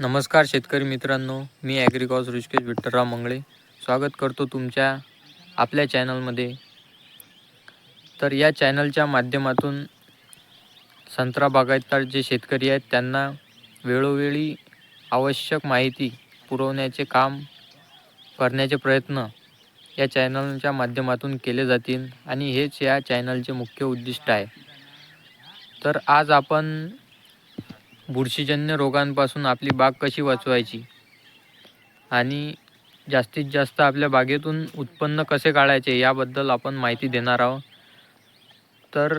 नमस्कार शेतकरी मित्रांनो मी ॲग्रिकॉस ऋषिकेश विठ्ठलराव मंगळे. स्वागत करतो तुमच्या आपल्या चॅनलमध्ये तर या चॅनलच्या माध्यमातून संत्रा बागायतदार जे शेतकरी आहेत त्यांना वेळोवेळी आवश्यक माहिती पुरवण्याचे काम करण्याचे प्रयत्न या चॅनलच्या माध्यमातून केले जातील आणि हेच या चॅनलचे मुख्य उद्दिष्ट आहे. तर आज आपण बुरशीजन्य रोगांपासून आपली बाग कशी वाचवायची? आणि जास्तीत जास्त आपल्या बागेतून उत्पन्न कसे काढायचे याबद्दल आपण माहिती देणार आहोत. तर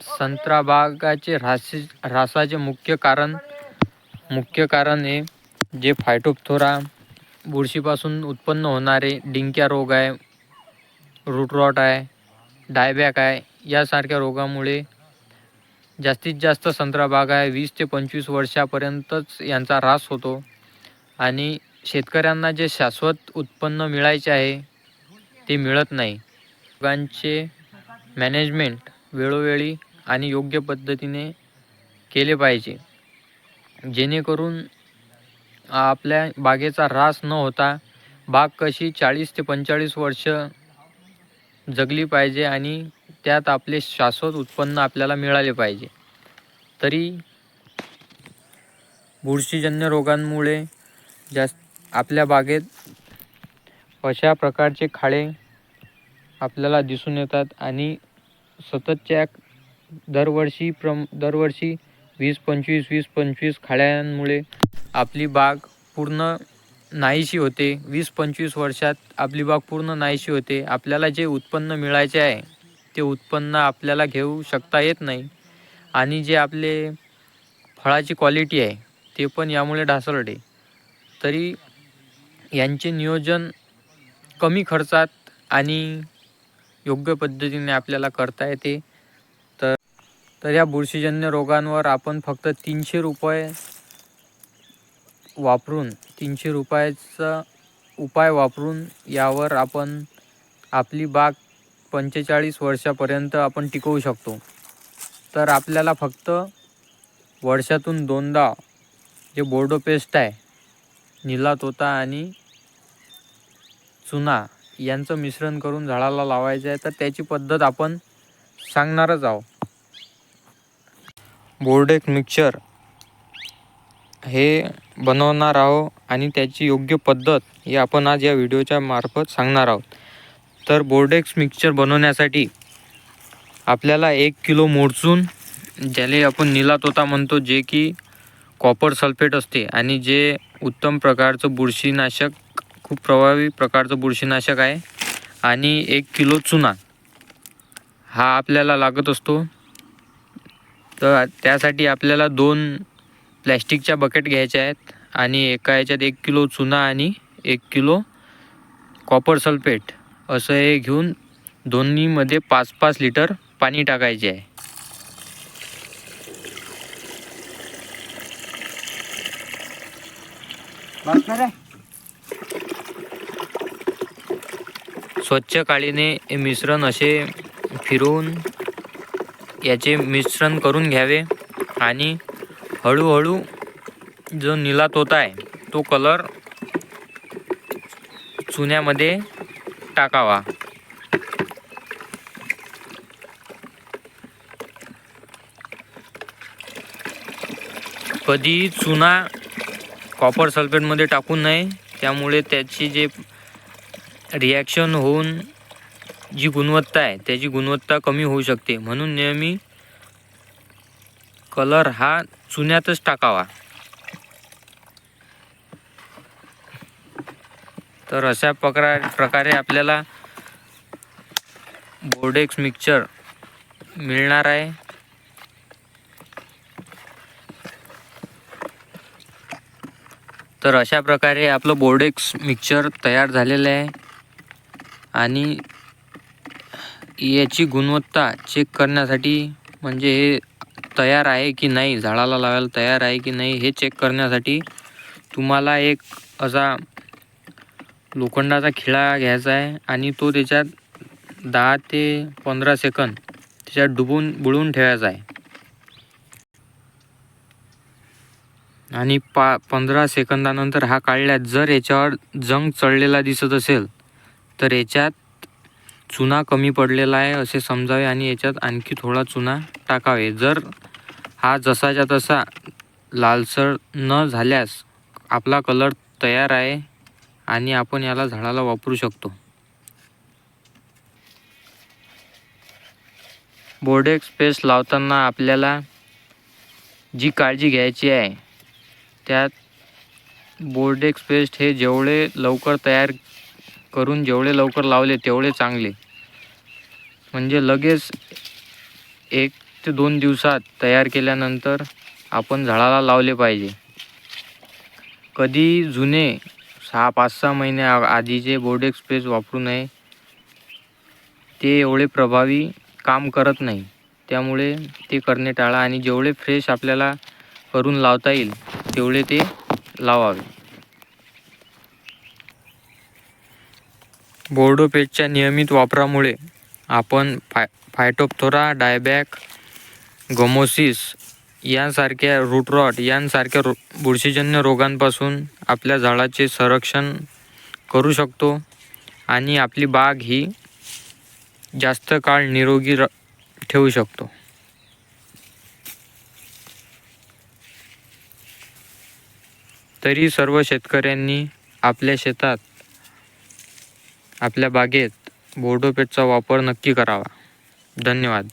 संत्रा बागाचे ऱ्हासी ऱ्हासाचे मुख्य कारण मुख्य कारण हे जे फायटोपथोरा बुरशीपासून उत्पन्न होणारे डिंक्या रोग आहे रूट रॉट आहे डायबॅक आहे यासारख्या रोगामुळे जास्तीत जास्त संत्रा बाग आहे. वीस ते पंचवीस वर्षापर्यंतच यांचा ऱ्हास होतो. आणि शेतकऱ्यांना जे शाश्वत उत्पन्न मिळायचे आहे ते मिळत नाही. बागांचे मॅनेजमेंट वेळोवेळी आणि योग्य पद्धतीने केले पाहिजे. जेणेकरून आपल्या बागेचा ऱ्हास न होता बाग कशी चाळीस ते पंचेचाळीस वर्ष जगली पाहिजे आणि त्यात आपले शाश्वत उत्पन्न आपल्याला मिळाले पाहिजे. तरी बुरशीजन्य रोगांमुळे जास्त आपल्या बागेत अशा प्रकारचे खाडे आपल्याला दिसून येतात आणि सततच्या दरवर्षी प्रम दरवर्षी वीस पंचवीस वीस पंचवीस खाड्यांमुळे आपली बाग पूर्ण नाहीशी होते. वीस पंचवीस वर्षात आपली बाग पूर्ण नाहीशी होते. आपल्याला जे उत्पन्न मिळायचे आहे ते उत्पन्न आपल्याला घेऊ शकता येत नाही. आणि जे आपले फळाची क्वालिटी आहे ते पण यामुळे ढासळते. तरी यांचे नियोजन कमी खर्चात आणि योग्य पद्धतीने आपल्याला करता येते. तर तर या बुरशीजन्य रोगांवर आपण फक्त तीनशे रुपये वापरून तीनशे रुपयाचा उपाय वापरून यावर आपण आपली बाग पंचेचाळीस वर्षापर्यंत आपण टिकवू शकतो. तर आपल्याला फक्त वर्षातून दोनदा जे बोर्डो पेस्ट आहे निला तोता आणि चुना यांचं मिश्रण करून झाडाला लावायचं आहे तर त्याची पद्धत आपण सांगणारच आहोत. बोर्डेक मिक्सचर हे बनवणार आहो आणि त्याची योग्य पद्धत हे आपण आज या व्हिडिओच्या मार्फत सांगणार आहोत. तर बोर्डेक्स मिक्सचर बनवण्यासाठी आपल्याला एक किलो मोडचून ज्याला आपण निला तोता म्हणतो जे की कॉपर सल्फेट असते आणि जे उत्तम प्रकारचं बुरशीनाशक खूप प्रभावी प्रकारचं बुरशीनाशक आहे आणि एक किलो चुना हा आपल्याला लागत असतो. तर त्यासाठी आपल्याला दोन प्लॅस्टिकच्या बकेट घ्यायच्या आहेत आणि एका याच्यात एक किलो चुना आणि एक किलो कॉपर सल्फेट. असं हे घेऊन दोन्हीमध्ये पाच पाच लिटर पाणी टाकायचे आहे. स्वच्छ काळीने हे मिश्रण असे फिरवून याचे मिश्रण करून घ्यावे आणि हळूहळू जो निला तोता आहे तो कलर चुन्यामध्ये टाकावा. कधी चुना कॉपर सल्फेटमध्ये टाकू नये त्यामुळे त्याची जे रिॲक्शन होऊन जी गुणवत्ता आहे त्याची गुणवत्ता कमी होऊ शकते. म्हणून नेहमी कलर हा चुन्यातच टाकावा. तर अशा प्रकार प्रकारे आपल्याला बोर्डेक्स मिक्सचर मिळणार आहे. तर अशा प्रकारे आपलं बोर्डेक्स मिक्सचर तयार झालेलं आहे. आणि याची गुणवत्ता चेक करण्यासाठी म्हणजे हे तयार आहे की नाही झाडाला लावायला तयार आहे की नाही हे चेक करण्यासाठी तुम्हाला एक असा लोखंडाचा खिळा घ्यायचा आहे आणि तो त्याच्यात दहा ते पंधरा सेकंद त्याच्यात डुबून बुडवून ठेवायचा आहे. आणि पा पंधरा सेकंदानंतर हा काढल्यात जर याच्यावर जंग चढलेला दिसत असेल तर याच्यात चुना कमी पडलेला आहे असे समजावे आणि याच्यात आणखी थोडा चुना टाकावे. जर हा जसाच्या तसा लालसर न झाल्यास आपला कलर तयार आहे आणि आपण याला झाडाला वापरू शकतो. बोर्डेक्स पेस्ट लावताना आपल्याला जी काळजी घ्यायची आहे त्यात बोर्डेक्स पेस्ट हे जेवढे लवकर तयार करून जेवढे लवकर लावले तेवढे चांगले. म्हणजे लगेच एक ते दोन दिवसात तयार केल्यानंतर आपण झाडाला लावले पाहिजे. कधी जुने सहा पाच सहा महिन्या आधीचे बोर्डेक्स पेस्ट वापरू नये ते एवढे प्रभावी काम करत नाही. त्यामुळे ते करणे टाळा आणि जेवढे फ्रेश आपल्याला करून लावता येईल तेवढे ते लावावे. बोर्डो पेजच्या नियमित वापरामुळे आपण फाय फायटोप्थोरा डायबॅक गमोसिस यांसारख्या रूटरॉट यांसारख्या रो बुरशीजन्य रोगांपासून आपल्या झाडाचे संरक्षण करू शकतो. आणि आपली बाग ही जास्त काळ निरोगी र ठेवू शकतो. तरी सर्व शेतकऱ्यांनी आपल्या शेतात आपल्या बागेत बोर्डोपेटचा वापर नक्की करावा. धन्यवाद.